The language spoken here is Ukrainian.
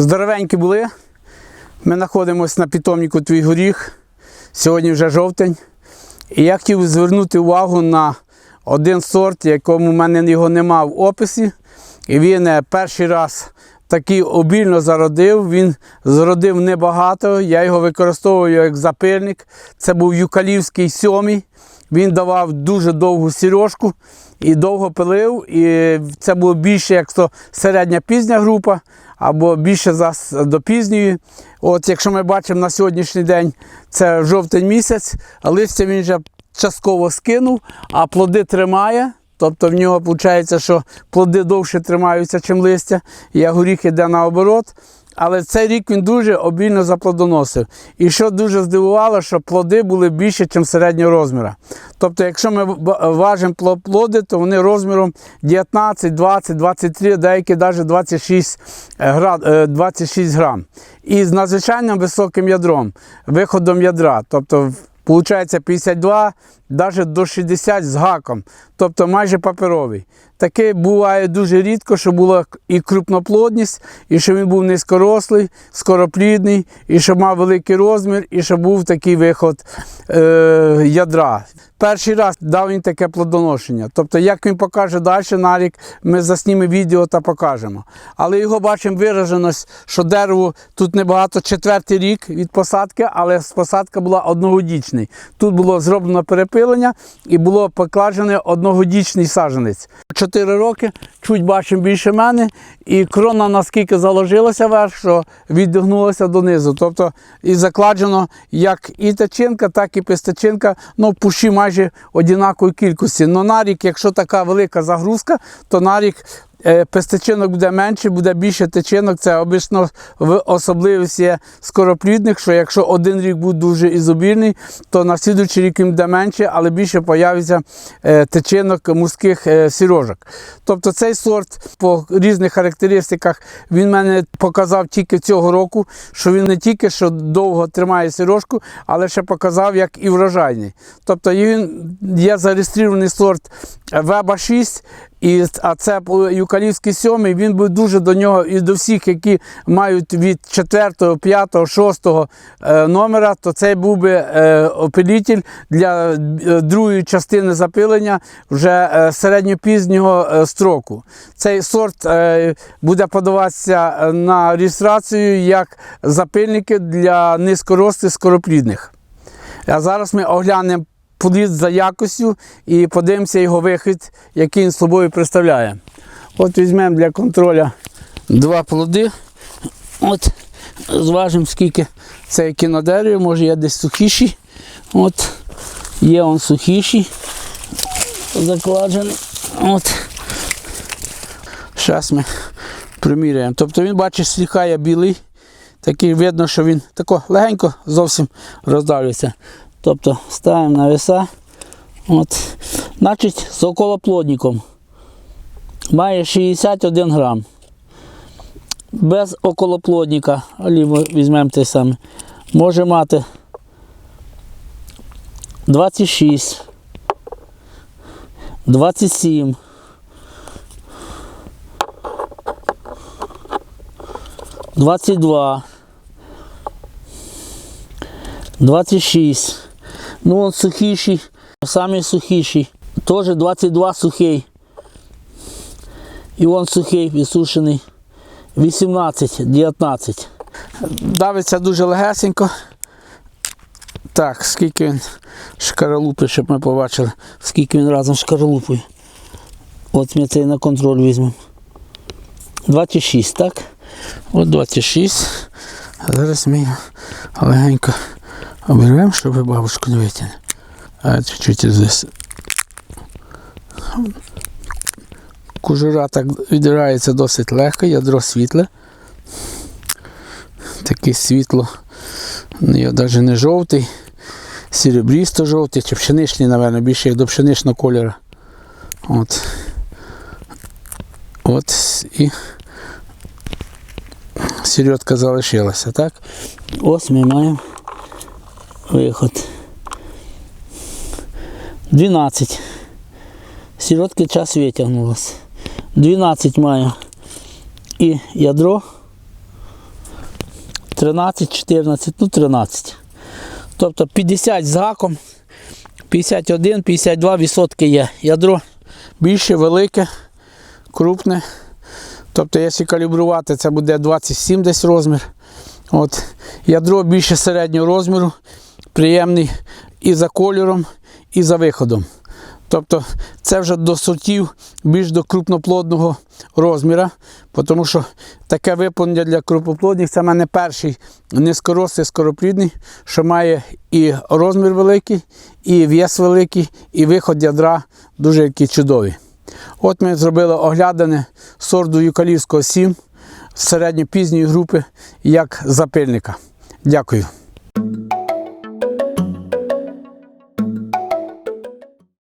Здоровенькі були. Ми знаходимося на питомнику Твій горіх. Сьогодні вже жовтень. І я хотів звернути увагу на один сорт, якому в мене його нема в описі. І він е, перший раз такий обільно зародив. Він зародив небагато. Я його використовую як запильник. Це був юкалівський сьомий. Він давав дуже довгу сірожку і довго пилив. І це було більше як то середня пізня група або більше за до пізньої. От якщо ми бачимо на сьогоднішній день, це жовтень місяць, листя він вже частково скинув, а плоди тримає. Тобто в нього виходить, що плоди довше тримаються, ніж листя, а горіх йде наоборот. Але цей рік він дуже обільно заплодоносив. І що дуже здивувало, що плоди були більше, ніж середнього розміру. Тобто, якщо ми важимо плоди, то вони розміром 19, 20, 23, деякі навіть 26, е, е, 26 грам. І з надзвичайно високим ядром, виходом ядра. Тобто, виходить 52, навіть до 60 з гаком, тобто майже паперовий. Таке буває дуже рідко, що була і крупноплодність, і що він був низькорослий, скороплідний, і що мав великий розмір, і що був такий виход е, ядра. Перший раз дав він таке плодоношення. Тобто, як він покаже далі на рік, ми заснімемо відео та покажемо. Але його бачимо вираженість, що дерево тут небагато, четвертий рік від посадки, але посадка була одногодічний. Тут було зроблено перепилення і було покладене одногодічний саженець. Чотири роки, чуть бачимо більше мене, і крона наскільки заложилася вверх, що віддигнулася донизу. Тобто і закладено як і тачинка, так і пестичинка, ну пущі майже однакової кількості. Но на рік, якщо така велика загрузка, то на рік е, пестичинок буде менше, буде більше течинок. Це обично в особливість є скороплідних, що якщо один рік буде дуже ізобільний, то на слідуючий рік він буде менше, але більше появиться е, течинок мужських е, сірожок. Тобто цей сорт по різних характеристиках він мене показав тільки цього року, що він не тільки що довго тримає сірожку, але ще показав як і врожайний. Тобто він є зареєстрований сорт Веба 6. І, а це юкалівський сьомий, він був дуже до нього і до всіх, які мають від 4, 5, 6 е, номера, то цей був би е, опилітель для е, другої частини запилення вже е, середньопізнього строку. Цей сорт буде подаватися на реєстрацію як запильники для низькорослих скороплідних. А зараз ми оглянемо плід за якостю і подивимося його вихід, який він собою представляє. От візьмемо для контролю два плоди. От зважимо, скільки це які на дереві, може є десь сухіші. От є он сухіші, закладений. От. Зараз ми приміряємо. Тобто він, бачиш, сліхає білий. Такий видно, що він тако легенько зовсім роздавлюється. Тобто ставимо на веса. От. Значить, з околоплодником. Має 61 грам. Без околоплодника, або візьмемо те саме, може мати 26, 27, 22, 26. Ну, он сухіший, самий сухіший. Теж 22 сухий. І он сухий, відсушений. 18, 19. Давиться дуже легесенько. Так, скільки він шкаралупи, щоб ми побачили, скільки він разом з шкаралупою. От ми цей на контроль візьмемо. 26, так? От 26. Зараз ми легенько оберемо, щоб бабушку не витягне. А чуть-чуть здесь. Кожура так віддирається досить легко, ядро світле. Таке світло, я навіть не жовтий, серебрісто жовтий чи пшеничний, напевно, більше як до пшеничного кольору. От. От і середка залишилася, так? Ось ми маємо виход. 12. Сіротки час витягнулося. 12 маю. І ядро 13, 14, ну 13. Тобто 50 з гаком, 51, 52 відсотки є. Ядро більше, велике, крупне. Тобто, якщо калібрувати, це буде 27 десь розмір. От. Ядро більше середнього розміру, приємний і за кольором, і за виходом. Тобто це вже до сортів більш до крупноплодного розміра, тому що таке виповнення для крупноплодних це в мене перший низькорослий скороплідний, що має і розмір великий, і вес великий, і виход ядра дуже який чудовий. От ми зробили оглядане сорду Юкалівського 7 середньопізньої групи як запильника. Дякую.